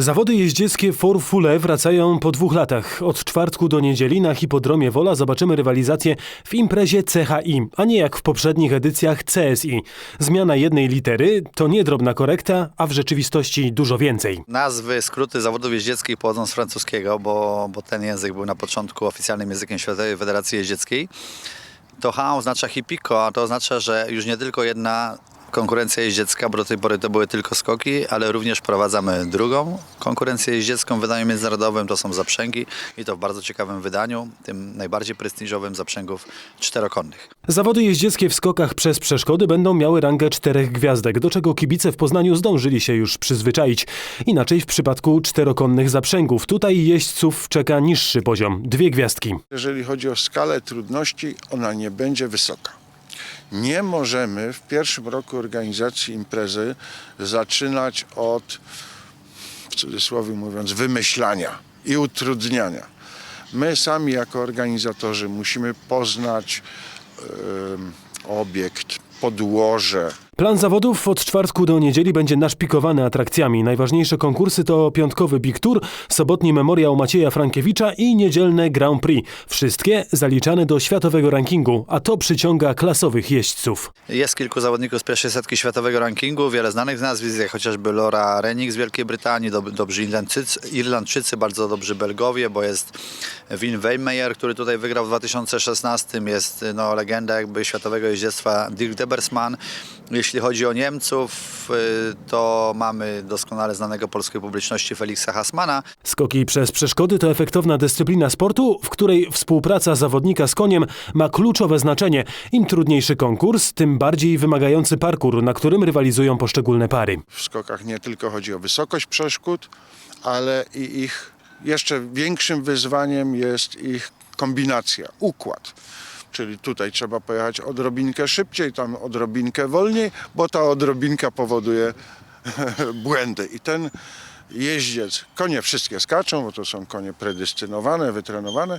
Zawody jeździeckie For Fule wracają po dwóch latach. Od czwartku do niedzieli na hipodromie Wola zobaczymy rywalizację w imprezie CHI, a nie jak w poprzednich edycjach CSI. Zmiana jednej litery to nie drobna korekta, a w rzeczywistości dużo więcej. Nazwy, skróty zawodów jeździeckich pochodzą z francuskiego, bo, bo ten język był na początku oficjalnym językiem Światowej Federacji Jeździeckiej. To H oznacza hipiko, a to oznacza, że już nie tylko jedna konkurencja jeździecka, bo do tej pory to były tylko skoki, ale również prowadzamy drugą konkurencję jeździecką w wydaniu międzynarodowym, to są zaprzęgi i to w bardzo ciekawym wydaniu, tym najbardziej prestiżowym zaprzęgów czterokonnych. Zawody jeździeckie w skokach przez przeszkody będą miały rangę czterech gwiazdek, do czego kibice w Poznaniu zdążyli się już przyzwyczaić. Inaczej w przypadku czterokonnych zaprzęgów. Tutaj jeźdźców czeka niższy poziom, dwie gwiazdki. Jeżeli chodzi o skalę trudności, ona nie będzie wysoka. Nie możemy w pierwszym roku organizacji imprezy zaczynać od, w cudzysłowie mówiąc, wymyślania i utrudniania. My sami jako organizatorzy musimy poznać em, obiekt, podłoże, Plan zawodów od czwartku do niedzieli będzie naszpikowany atrakcjami. Najważniejsze konkursy to piątkowy Big Tour, sobotni memoriał Macieja Frankiewicza i niedzielne Grand Prix. Wszystkie zaliczane do światowego rankingu, a to przyciąga klasowych jeźdźców. Jest kilku zawodników z pierwszej setki światowego rankingu, wiele znanych nazwisk, jak chociażby Laura Rennick z Wielkiej Brytanii, dob- dobrzy Irlandczycy, Irlandczycy, bardzo dobrzy Belgowie, bo jest Win Weilmeyer, który tutaj wygrał w 2016, jest no, legenda jakby światowego jeździectwa Dirk Debersman. Jeśli chodzi o Niemców, y, to mamy doskonale znanego polskiej publiczności Feliksa Hasmana, Skoki przez przeszkody to efektowna dyscyplina sportu, w której współpraca zawodnika z koniem ma kluczowe znaczenie. Im trudniejszy konkurs, tym bardziej wymagający parkour, na którym rywalizują poszczególne pary. w skokach nie tylko chodzi o wysokość przeszkód, ale i ich jeszcze większym wyzwaniem jest ich kombinacja, układ. Czyli tutaj trzeba pojechać odrobinkę szybciej, tam odrobinkę wolniej, bo ta odrobinka powoduje błędy. I ten jeździec, konie wszystkie skaczą, bo to są konie predestynowane, wytrenowane.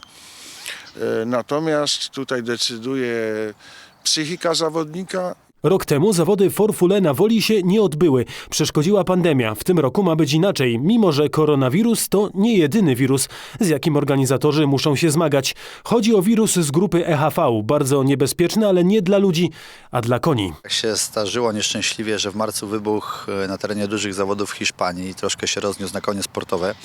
E, Natomiast tutaj decyduje psychika zawodnika Rok temu zawody Forfule na Woli się nie odbyły. Przeszkodziła pandemia. W tym roku ma być inaczej, mimo że koronawirus to nie jedyny wirus, z jakim organizatorzy muszą się zmagać. Chodzi o wirus z grupy EHV, bardzo niebezpieczny, ale nie dla ludzi, a dla koni. Się zdarzyło nieszczęśliwie, że w marcu wybuchł e, na terenie dużych zawodów w Hiszpanii i troszkę się rozniósł na konie sportowe.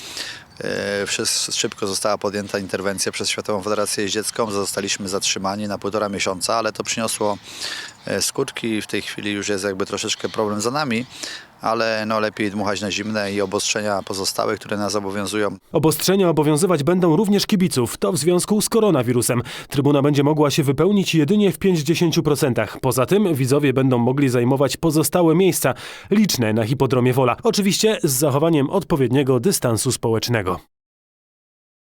E, Przez, szybko została podjęta interwencja przez Światową Federację Jeździecką. Zostaliśmy zatrzymani na półtora miesiąca, ale to przyniosło e, skutki i w tej chwili już jest jakby troszeczkę problem za nami, ale no lepiej dmuchać na zimne i obostrzenia pozostałe, które nas obowiązują, Obostrzenia obowiązywać będą również kibiców. To w związku z koronawirusem. Trybuna będzie mogła się wypełnić jedynie w 50%. Poza tym widzowie będą mogli zajmować pozostałe miejsca, liczne na hipodromie Wola. Oczywiście z zachowaniem odpowiedniego dystansu społecznego.